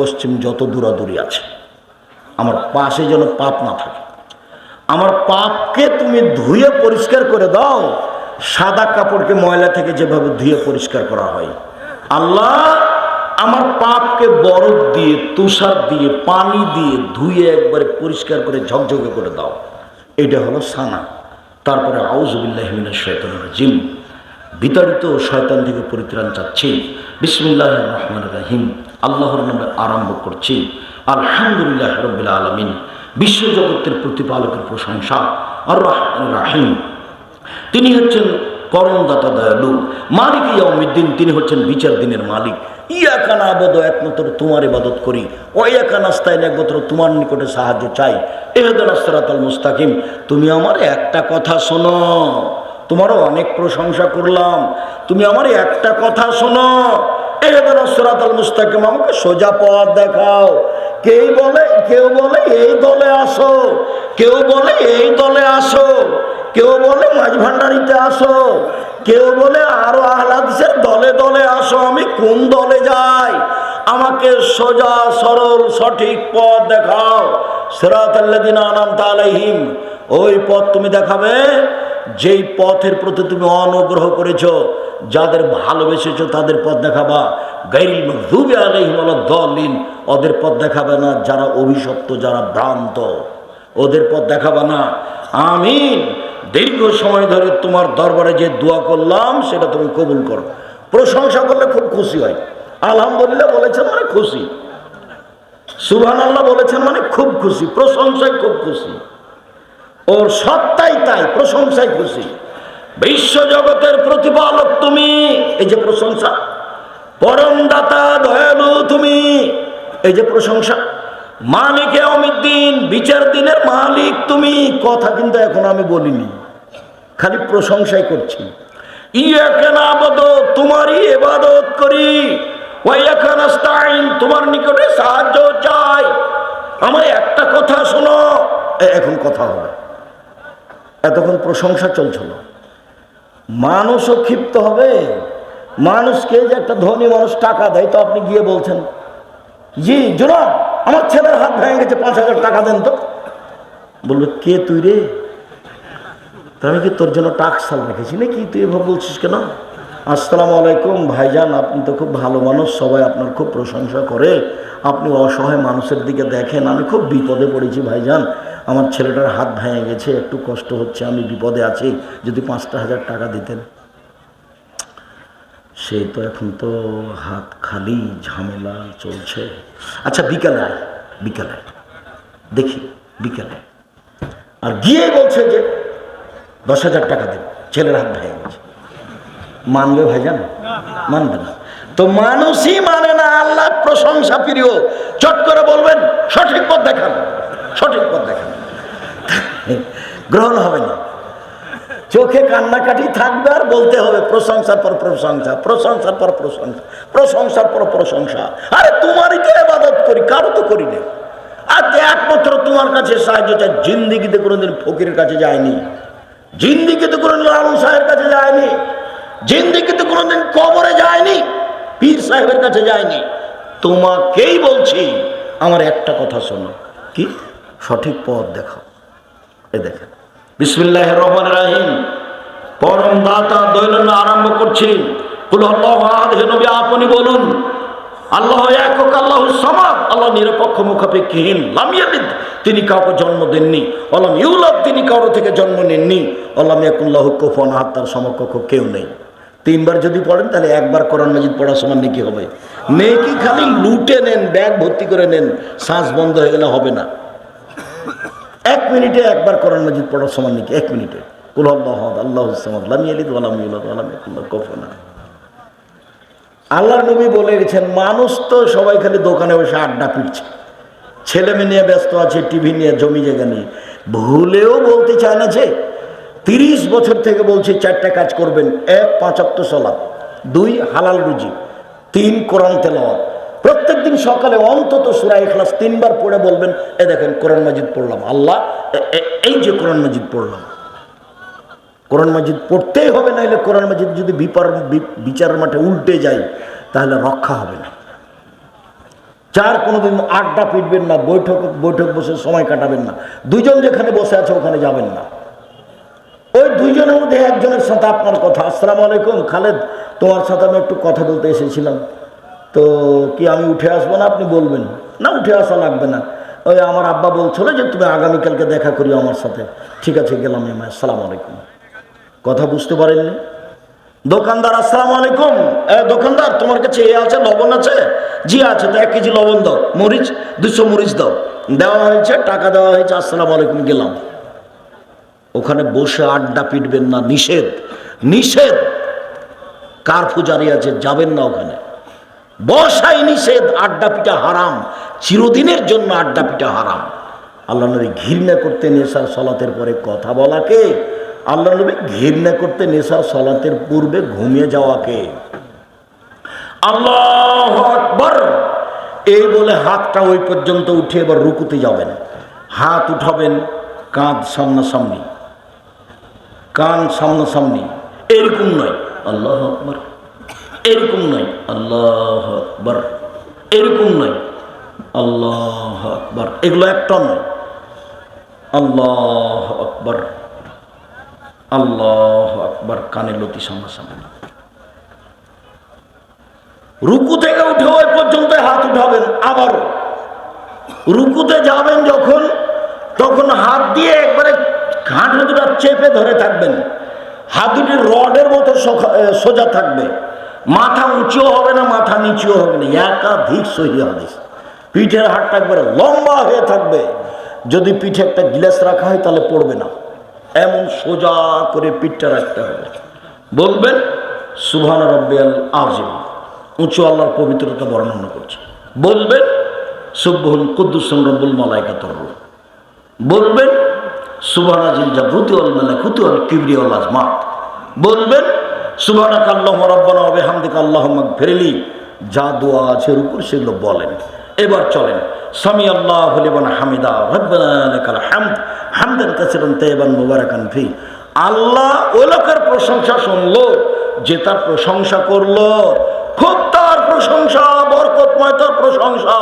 পশ্চিম যত দূরাদূরি আছে, আমার পাশে যেন পাপ না থাকে। আমার পাপকে তুমি ধুয়ে পরিষ্কার করে দাও, সাদা কাপড়কে ময়লা থেকে যেভাবে ধুয়ে পরিষ্কার করা হয়। আল্লাহ আমার পাপকে বরফ দিয়ে, তুষার দিয়ে, পানি দিয়ে ধুয়ে একবারে পরিষ্কার করে ঝকঝকে করে দাও। এটা হলো সানা। তারপরে আউজবিল্লাহমিনের শয়তান রাজিম। বিতাড়িত শয়তান থেকে পরিত্রাণ চাচ্ছি। বিসমুল্লাহ রহমান রাহিম। আল্লাহর নামে আরম্ভ করছি। আলহামদুলিল্লাহ রবিল্লা আলমিন। বিশ্বজগতের প্রতিপালকের প্রশংসা। আর রাহিম। তিনি হচ্ছেন পরমদাতা দয়ালু। মালিক ইয়াউমিদ্দিন, তিনি হচ্ছেন বিচার দিনের মালিক। ইয়াকানা আবদ একমাত্র তোমার ইবাদত করি। ও ইয়াকান আস্তাইন একমাত্র তোমার নিকটে সাহায্য চাই। এহেদান আসরাতাল মুস্তাকিম। তুমি আমার একটা কথা শোনো। তোমারও অনেক প্রশংসা করলাম। তুমি আমার একটা কথা শোনো। এহেদান আসরাতাল মুস্তাকিম, আমাকে সোজা পথ দেখাও। কেউ বলে কেউ বলে, এই দলে আসো। কেউ বলে, এই দলে আসো। কেউ বলে মাঝ ভান্ডারিতে আসো। কেউ বলে, আরও আহ্লাদিসের দলে দলে আসো, আমি কোন দলে যাই? আমাকে সোজা, সরল, সঠিক পথ দেখাও। সেরাত আল্লাদিন আনাম তালাইহিম ওই পথ তুমি দেখাবে, যেই পথের প্রতি তুমি অনুগ্রহ করেছ। যাদের ভালোবেসেছো তাদের পথ দেখাবা। গাইল মকদুবে আলাইহিম দলিন ওদের পথ দেখাবে না যারা অভিশপ্ত, যারা ভ্রান্ত। ওদের পথ দেখাবা না। আমিন। দীর্ঘ সময় ধরে তোমার দরবারে যে দোয়া করলাম, সেটা তুমি কবুল করো। প্রশংসা করলে খুব খুশি হয়। আলহামদুলিল্লাহ বলেছেন মানে খুশি। সুবহান আল্লাহ বলেছেন মানে খুব খুশি। প্রশংসায় খুব খুশি। ওর সত্তাই তাই, প্রশংসায় খুশি। বিশ্ব জগতের প্রতিপালক তুমি। এই যে প্রশংসা। পরম দাতা দয়ালু তুমি। এই যে প্রশংসা। মালিক অমিদ্দিন বিচার দিনের মালিক তুমি। কথা কিন্তু এখন আমি বলিনি। খালি প্রশংসাই করছি। তোমারই এবাদত করি। তোমার নিকটে সাহায্য চাই। আমার একটা কথা শোনো। এখন কথা হবে। এতক্ষণ প্রশংসা চলছিল। মানুষও ক্ষিপ্ত হবে। মানুষকে যে একটা ধনী মানুষ টাকা দেয়, তো আপনি গিয়ে বলছেন, জি জোনা আমার ছেলের হাত ভেঙে গেছে, পাঁচ হাজার টাকা দেন তো। বলল, কে তুই রে? আমি কি তোর জন্য টাকসাল রেখেছি নাকি? তুই এভাবে বলছিস কেন? আসসালামু আলাইকুম, ভাইজান, আপনি তো খুব ভালো মানুষ, সবাই আপনার খুব প্রশংসা করে। আপনি অসহায় মানুষের দিকে দেখেন, আমি খুব বিপদে পড়েছি, ভাইজান। আমার ছেলেটার হাত ভেঙে গেছে, একটু কষ্ট হচ্ছে, আমি বিপদে আছি, যদি পাঁচটা হাজার টাকা দিতেন। সে তো এখন তো হাত খালি, ঝামেলা চলছে। আচ্ছা বিকালে আয়, বিকালে দেখি, বিকালে আর গিয়ে বলছে যে, দশ হাজার টাকা দেব ছেলের হাত ভেঙে গেছে। মানবে ভাইজান? মানবে না। তো মানুষই মানে না আল্লাহ প্রশংসা প্রিয়। চট করে বলবেন, সঠিক পথ দেখান, সঠিক পথ দেখান। গ্রহণ হবে না। চোখে কান্নাকাটি থাকবে আর বলতে হবে, প্রশংসার পর প্রশংসা, প্রশংসার পর প্রশংসা, প্রশংসার পর প্রশংসা। আরে তোমারই তো এবাদত করি, কারও তো করি না আর একমাত্র তোমার কাছে সাহায্য চাই, জিন্দিগিতে কোনোদিন ফকিরের কাছে যায়নি। জিন্দিগিতে কোনোদিন লালু সাহেবের কাছে যায়নি। জিন্দিগিতে কোনোদিন কবরে যায়নি, পীর সাহেবের কাছে যায়নি। তোমাকেই বলছি, আমার একটা কথা শোনো। কি? সঠিক পথ দেখাও। দেখেন। বিসমিল্লাহ রহমান রাহিম। পরম দাতা দৈনন্দিন আরম্ভ করছি। আপনি বলুন, আল্লাহ একক, আল্লাহ সমাদ আল্লাহ নিরপেক্ষ, মুখাপেক্ষীহীন লামিয়ালিদ তিনি কাউকে জন্ম দেননি অলাম ইউলাদ, তিনি কারও থেকে জন্ম নেননি অলাম ইয়াকুল্লাহ কুফন আহাদ, তার সমকক্ষ কেউ নেই। তিনবার যদি পড়েন, তাহলে একবার কোরআন মাজিদ পড়ার সমান নেকি হবে। নেকি খালি লুটে নেন, ব্যাগ ভর্তি করে নেন শ্বাস বন্ধ হয়ে গেলে হবে না। এক মিনিটে একবার কোরআন মাজিদ পড়ার সমান নাকি? এক মিনিটে। আল্লাহ নবী বলে গেছেন, মানুষ তো সবাই খালি দোকানে বসে আড্ডা পিটছে। ছেলে মেয়ে নিয়ে ব্যস্ত আছে, টিভি নিয়ে জমি জায়গা নিয়ে ভুলেও বলতে চায় না যে, তিরিশ বছর থেকে বলছে চারটা কাজ করবেন, এক পাঁচাত্তর সলাপ দুই হালাল রুজি, তিন কোরআন তেলাওয়াত প্রত্যেক দিন সকালে অন্তত সুরাই ক্লাস তিনবার পড়ে বলবেন, এ দেখেন, কোরআন মাজিদ পড়লাম। আল্লাহ এই যে কোরআন মাজিদ পড়লাম। কোরআন মাজিদ পড়তেই হবে না নাহলে কোরআন মাজিদ যদি বিপার, বি- বিচারের মাঠে উল্টে যায়, তাহলে রক্ষা হবে না। চার কোনোদিন আড্ডা পিটবেন না, বৈঠক বৈঠক বসে সময় কাটাবেন না। দুইজন যেখানে বসে আছে, ওখানে যাবেন না। ওই দুইজনের মধ্যে একজনের সাথে আপনার কথা। আসসালামু আলাইকুম, খালেদ, তোমার সাথে আমি একটু কথা বলতে এসেছিলাম। তো কি আমি উঠে আসব না আপনি বলবেন? না, উঠে আসা লাগবে না। ওই আমার আব্বা বলছিল যে, তুমি আগামীকালকে দেখা করিও আমার সাথে। ঠিক আছে, গেলাম আমি আসসালামু আলাইকুম। কথা বুঝতে পারেননি? দোকানদার, আসসালামু আলাইকুম। দোকানদার, তোমার কাছে এ আছে, লবণ আছে? জি, আছে। তো এক কেজি লবণ দাও। মরিচ, দুশো মরিচ দাও। দেওয়া হয়েছে, টাকা দেওয়া হয়েছে। আসসালামু আলাইকুম, গেলাম। ওখানে বসে আড্ডা পিটবেন না, নিষেধ। নিষেধ! কার পূজারি আছে, যাবেন না ওখানে। বসাই নিষেধ, আড্ডা পিটা হারাম। চিরদিনের জন্য আড্ডা পিটা হারাম। আল্লাহ নবী ঘৃণা করতে নেশার সলাতের পরে কথা বলাকে আল্লাহ নবী ঘৃণা করতে নেশার সলাতের পূর্বে ঘুমিয়ে যাওয়াকে আল্লাহ আকবর! এই বলে হাতটা ওই পর্যন্ত উঠে এবার রুকুতে যাবেন। হাত উঠাবেন কাঁধ সামনাসামনি। কান সামনাসামনি। এরকম নয়। আল্লাহ আকবর। এরকম নয় আল্লাহ আকবর। এরকম নয় আল্লাহ আকবর। এগুলো একটা নয় আল্লাহ আকবর। আল্লাহ আকবর। কানে লতি সামনাসামনি রুকু থেকে উঠে ওই পর্যন্ত হাত উঠাবেন আবারও রুকুতে যাবেন যখন, তখন হাত দিয়ে একবারে ঘাট দুটা চেপে ধরে থাকবেন। হাত দুটি রডের মতো সোজা থাকবে। মাথা উঁচুও হবে না, মাথা নিচুও হবে না। একাধিক সহি হাদিস। পিঠের হাতটা একবারে লম্বা হয়ে থাকবে। যদি পিঠে একটা গ্লাস রাখা হয়, তাহলে পড়বে না। এমন সোজা করে পিঠটা রাখতে হবে। বলবেন সুভান রব্বিয়াল আজিম উঁচু আল্লাহর পবিত্রতা বর্ণনা করছে। বলবেন, সুবহুল কুদ্দুসম রব্বুল মালাইকাতর বলবেন সুবহানাজিল জাবরুতি ওয়াল মালাকুতি ওয়াল কিবরি ওয়াল আজমাত। বলবেন সুবহানাক আল্লাহুম্মা রাব্বানা ওয়া বিহামদিকা আল্লাহুম্মা ফিরলি যা দোয়া আছে উপর সেগুলো বলেন। এবার চলেন। সামি আল্লাহু লিমান হামিদা। রব্বানা লাকাল হামদ। হামদান কাসিরান তাইয়িবান মুবারাকান ফি। আল্লাহ ওই লোকের প্রশংসা শুনলো, যে তার প্রশংসা করল। খুব তার প্রশংসা, বরকতময় তার প্রশংসা।